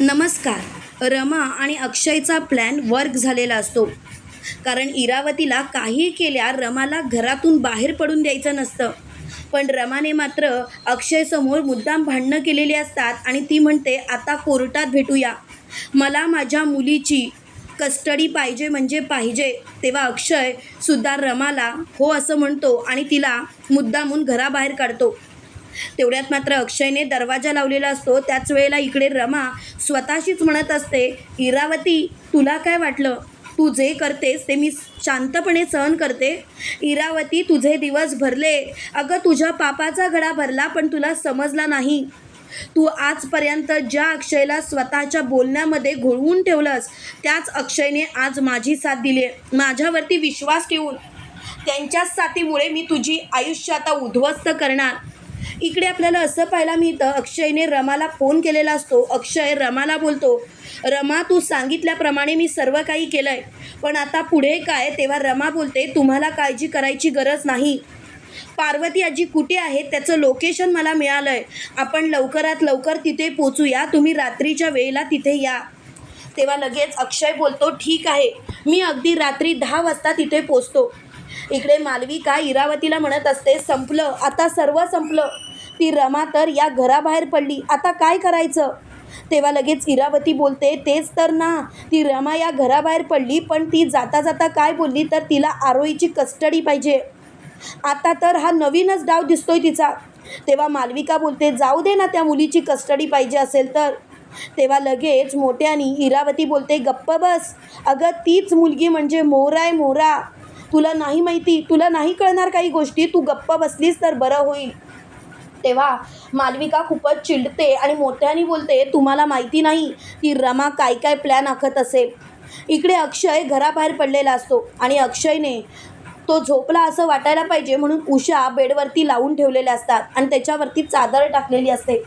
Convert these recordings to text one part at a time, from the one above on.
नमस्कार. रमा आणि अक्षयचा plan work झालेला असतो. कारण इरावतीला काही केल्या रमाला घरातून बाहेर पडून द्यायचं नसतं. पण रमाने मात्र अक्षयसमोर मुद्दाम भांडणं केलेली असतात आणि ती म्हणते आता कोर्टात भेटूया. मला माझ्या मुलीची कस्टडी पाहिजे म्हणजे पाहिजे. तेव्हा अक्षय सुद्धा रमाला हो असं म्हणतो आणि तिला मुद्दामून घराबाहेर काढतो. तेवढ्यात मात्र अक्षयने दरवाजा लावलेला असतो. त्याच वेळेला इकडे रमा स्वतःशीच म्हणत असते इरावती तुला काय वाटलं? तू जे करतेस ते मी शांतपणे सहन करते. इरावती तुझे दिवस भरले. अगं तुझ्या पापाचा घडा भरला पण तुला समजला नाही. तू आजपर्यंत ज्या अक्षयला स्वतःच्या बोलण्यामध्ये घोळवून ठेवलंस त्याच अक्षयने आज माझी साथ दिली आहे. माझ्यावरती विश्वास ठेवून त्यांच्याच साथीमुळे मी तुझी आयुष्य आता उद्ध्वस्त करणार. इकडे आपल्याला असं पाहायला मिळतं अक्षयने रमाला फोन केलेला असतो. अक्षय रमाला बोलतो रमा तू सांगितल्याप्रमाणे मी सर्व काही केलं आहे पण आता पुढे काय तेव्हा रमा बोलते तुम्हाला काळजी करायची गरज नाही. पार्वती आजी कुठे आहे त्याचं लोकेशन मला मिळालं आहे आपण लवकरात लवकर तिथे पोचूया. तुम्ही रात्रीच्या वेळेला तिथे या. तेव्हा लगेच अक्षय बोलतो ठीक आहे. मी अगदी रात्री दहा वाजता तिथे पोचतो. इकडे मालविका इरावतीला म्हणत असते संपलं आता सर्व संपलं. ती रमा तर या घराबाहेर पडली. आता काय करायचं? तेव्हा लगेच इरावती बोलते तेच तर ना ती रमा या घराबाहेर पडली पण ती जाता जाता काय बोलली तर तिला आरोईची कस्टडी पाहिजे. आता तर हा नवीनच डाव दिसतोय तिचा. तेव्हा मालविका बोलते जाऊ दे ना त्या मुलीची कस्टडी पाहिजे असेल तर. तेव्हा लगेच मोठ्यानी इरावती बोलते गप्प बस. अगं तीच मुलगी म्हणजे मोरा आहे मोरा. तुला नाही माहिती तुला नाही कळणार काही गोष्टी तू गप्प बसलीस तर बरं होईल. तेव्हा मालविका खूपच चिडते आणि मोठ्याने बोलते तुम्हाला माहिती नाही की रमा काय काय प्लॅन आखत असेल इकडे अक्षय घराबाहेर पडलेला असतो आणि अक्षयने तो झोपला असं वाटायला पाहिजे म्हणून उषा बेडवरती लावून ठेवलेल्या असतात आणि त्याच्यावरती चादर टाकलेली असते.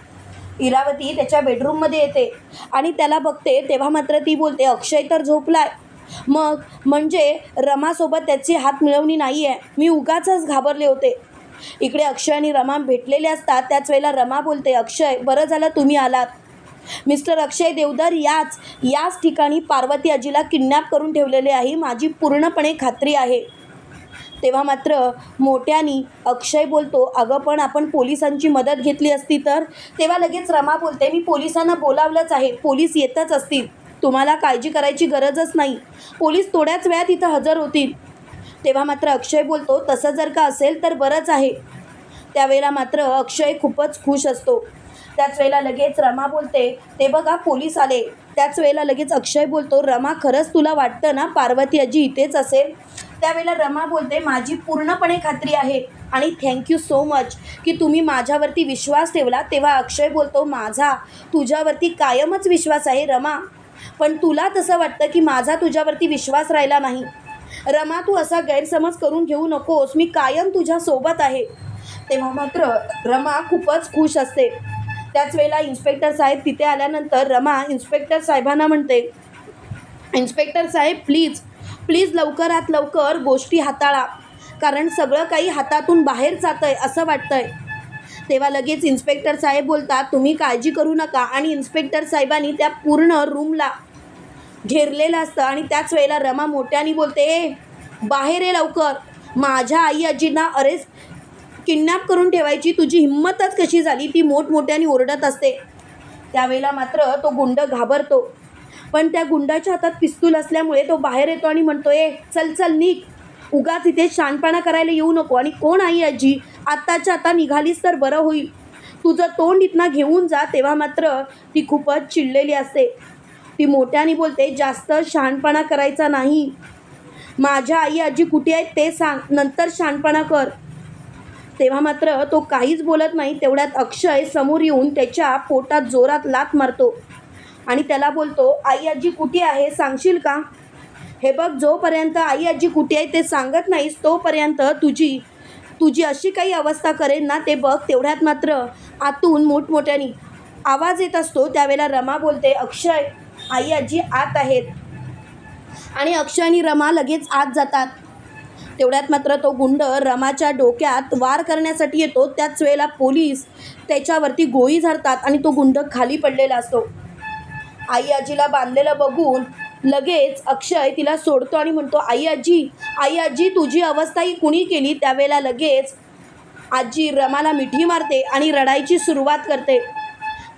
इरावती त्याच्या बेडरूममध्ये येते आणि त्याला बघते तेव्हा मात्र ती बोलते अक्षय तर झोपलाय. मग म्हणजे रमासोबत त्याची हात मिळवणी नाही आहे मी उगाचच घाबरले होते. इकडे अक्षय आणि रमा भेटलेले असतात. त्याच वेळेला रमा बोलते अक्षय बरं झालं तुम्ही आलात. मिस्टर अक्षय देवधर याच याच ठिकाणी पार्वती आजीला किडनॅप करून ठेवलेले आहे. माझी पूर्णपणे खात्री आहे. तेव्हा मात्र मोठ्यानी अक्षय बोलतो अगं पण आपण पोलिसांची मदत घेतली असती तर? तेव्हा लगेच रमा बोलते मी पोलिसांना बोलावलंच आहे. पोलीस येतच असतील. तुम्हाला काळजी करायची गरजच नाही. पोलीस थोड्याच वेळात इथं हजर होतील. तेव्हा मात्र अक्षय बोलतो तसं जर का असेल तर बरंच आहे. त्यावेळेला मात्र अक्षय खूपच खुश असतो. त्याच वेळेला लगेच रमा बोलते ते बघा पोलीस आले. त्याच वेळेला लगेच अक्षय बोलतो रमा खरंच तुला वाटतं ना पार्वती आजी इथेच असेल? त्यावेळेला रमा बोलते माझी पूर्णपणे खात्री आहे आणि थँक्यू सो मच की तुम्ही माझ्यावरती विश्वास ठेवला. तेव्हा अक्षय बोलतो माझा तुझ्यावरती कायमच विश्वास आहे रमा. पण तुला तसं वाटतं की माझा तुझ्यावरती विश्वास राहिला नाही? रमा तू असा गैरसमज करून घेऊ नकोस. मी कायम तुझ्यासोबत आहे. तेव्हा मात्र रमा खूपच खुश असते. त्याच वेळेला इन्स्पेक्टर साहेब तिथे आल्यानंतर रमा इन्स्पेक्टर साहेबांना म्हणते इन्स्पेक्टर साहेब प्लीज प्लीज लवकरात लवकर गोष्टी हाताळा. कारण सगळं काही हातातून बाहेर जातं आहे असं वाटतं आहे तेव्हा लगेच इन्स्पेक्टर साहेब बोलतात तुम्ही काळजी करू नका. आणि इन्स्पेक्टर साहेबांनी त्या पूर्ण रूमला घेरलेलं असतं आणि त्याच वेळेला रमा मोठ्याने बोलते ए बाहेर ये लवकर. माझ्या आई आजींना अरेस्ट किडनॅप करून ठेवायची तुझी हिंमतच कशी झाली? ती मोठमोठ्याने ओरडत असते. त्यावेळेला मात्र तो गुंड घाबरतो. पण त्या गुंडाच्या हातात पिस्तूल असल्यामुळे तो बाहेर येतो आणि म्हणतो ए चल चल निघ. उगाच इथे शानपणा करायला येऊ नको. आणि कोण आई आजी? आत्ताच्या आता निघालीस तर बरं होईल. तुझं तोंड इथनं घेऊन जा तेव्हा मात्र ती खूपच चिडलेली असते. ती मोठ्याने बोलते जास्त शहाणपणा करायचा नाही. माझ्या आई आजी कुठे आहेत ते सांग नंतर शहाणपणा कर. तेव्हा मात्र तो काहीच बोलत नाही तेवढ्यात अक्षय समोर येऊन त्याच्या पोटात जोरात लात मारतो आणि त्याला बोलतो आई आजी कुठे आहे सांगशील का? हे बघ जोपर्यंत आई आजी कुठे आहे ते सांगत नाहीस तोपर्यंत तुझी तुझी अशी काही अवस्था करेन ना ते बघ. तेवढ्यात मात्र आतून मोठमोठ्याने आवाज येत असतो. त्यावेळेला रमा बोलते अक्षय आई आजी आत आहेत. आणि अक्षय आणि रमा लगेच आत जातात. तेवढ्यात मात्र तो गुंड रमाच्या डोक्यात वार करण्यासाठी येतो. त्याच वेळेला पोलीस त्याच्यावरती गोळी झाडतात आणि तो गुंड खाली पडलेला असतो. आई आजीला बांधलेलं बघून लगेच अक्षय तिला सोडतो आणि म्हणतो आई आजी आई आजी तुझी अवस्था ही कुणी केली? त्यावेळेला लगेच आजी रमाला मिठी मारते आणि रडायची सुरुवात करते.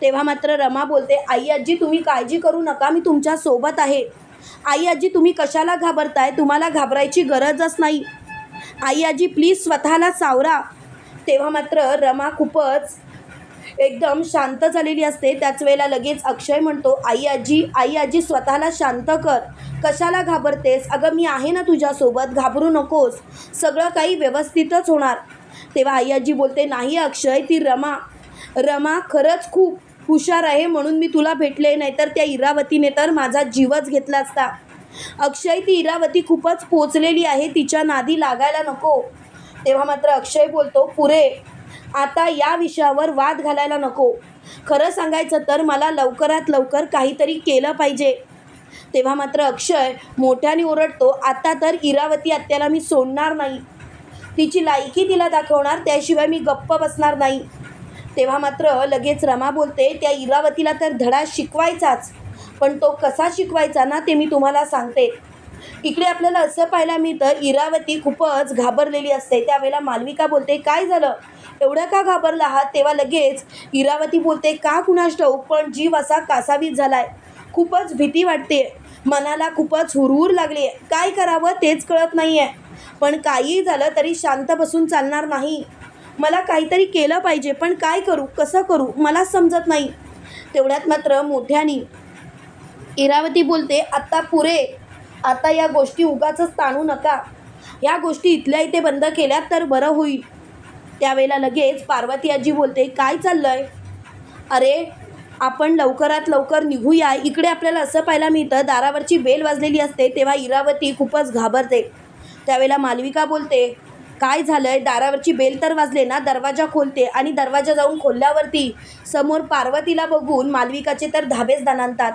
तेव्हा मात्र रमा बोलते आई आजी तुम्ही काळजी करू नका मी तुमच्यासोबत आहे. आई आजी तुम्ही कशाला घाबरताय? तुम्हाला घाबरायची गरजच नाही. आई आजी प्लीज स्वतःला सावरा. तेव्हा मात्र रमा खूपच एकदम शांत झालेली असते. त्याच वेळेला लगेच अक्षय म्हणतो आई आजी आई आजी स्वतःला शांत कर. कशाला घाबरतेस? अगं मी आहे ना तुझ्यासोबत. घाबरू नकोस. सगळं काही व्यवस्थितच होणार. तेव्हा आई आजी बोलते नाही अक्षय ती रमा. रमा खरंच खूप हुशार आहे म्हणून मी तुला भेटले. नाहीतर त्या इरावतीने तर माझा जीवच घेतला असता. अक्षय ती इरावती खूपच पोचलेली आहे. तिच्या नादी लागायला नको. तेव्हा मात्र अक्षय बोलतो पुरे आता या विषयावर वाद घालायला नको. खरं सांगायचं तर मला लवकरात लवकर काहीतरी केलं पाहिजे. तेव्हा मात्र अक्षय मोठ्याने ओरडतो आता तर इरावती आत्याला मी सोडणार नाही. तिची लायकी तिला दाखवणार त्याशिवाय मी गप्प बसणार नाही. तेव्हा मात्र लगेच रमा बोलते त्या इरावतीला तर धडा शिकवायचाच. पण तो कसा शिकवायचा ना ते मी तुम्हाला सांगते. इकडे आपल्याला असं पाहायला मिळतं इरावती खूपच घाबरलेली असते. त्यावेळेला मालविका बोलते काय झालं? एवढं का घाबरला आहात? तेव्हा लगेच इरावती बोलते का कुणास ठाऊक पण जीव असा कासावीस झालाय. खूपच भीती वाटते. मनाला खूपच हुरहुर लागली आहे काय करावं तेच कळत नाही आहे पण काहीही झालं तरी शांत बसून चालणार नाही. मला काहीतरी केलं पाहिजे पण काय करू कसं करू मला समजत नाही. तेवढ्यात मात्र मोठ्यानी इरावती बोलते आत्ता पुरे आता या गोष्टी उगाच ताणू नका. या गोष्टी इथल्या इथे बंद केल्या तर बरं होईल. त्यावेळेला लगेच पार्वती आजी बोलते काय चाललंय? अरे आपण लवकरात लवकर निघूया. इकडे आपल्याला असं पाहायला मिळतं दारावरची बेल वाजलेली असते तेव्हा इरावती खूपच घाबरते. त्यावेळेला मालविका बोलते काय झालंय? दारावरची बेल तर वाजले ना? दरवाजा खोलते आणि दरवाजा जाऊन खोलल्यावरती समोर पार्वतीला बघून मालविकाचे तर धाबेच दणानतात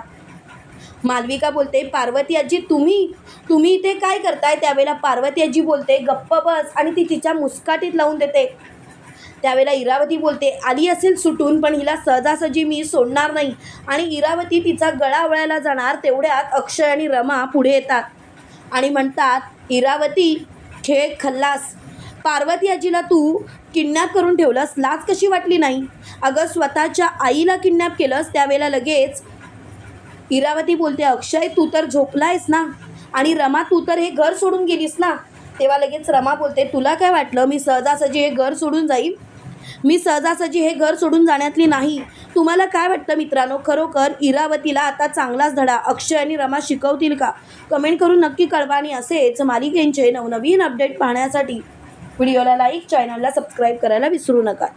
मालविका बोलते पार्वती आजी तुम्ही तुम्ही इथे काय करताय? त्यावेळेला पार्वती आजी बोलते गप्प बस आणि ती तिच्या मुस्काटीत लावून देते. त्यावेळेला इरावती बोलते आली असेल सुटून पण हिला सहजासहजी मी सोडणार नाही. आणि इरावती तिचा गळा वळायला जाणार तेवढ्यात अक्षय आणि रमा पुढे येतात. आणि म्हणतात इरावती खेळ खल्लास. पार्वती आजीला तू किडनॅप करून ठेवलंस लाच कशी वाटली नाही? अगं स्वतःच्या आईला किडनॅप केलंस त्यावेळेला लगेच इरावती बोलते अक्षय तू तर झोपलायस ना? आणि रमा तू तर हे घर सोडून गेलीस ना? तेव्हा लगेच रमा बोलते तुला काय वाटलं? मी सहजासहजी हे घर सोडून जाईन? मी सहजासहजी हे घर सोडून जाण्यातली नाही. तुम्हाला काय वाटतं मित्रांनो? खरोखर इरावतीला आता चांगलाच धडा अक्षय आणि रमा शिकवतील का? कमेंट करून नक्की कळवा आणि असेच मालिकेंचे नवनवीन अपडेट पाहण्यासाठी व्हिडिओला लाईक चॅनलला सबस्क्राईब करायला विसरू नका.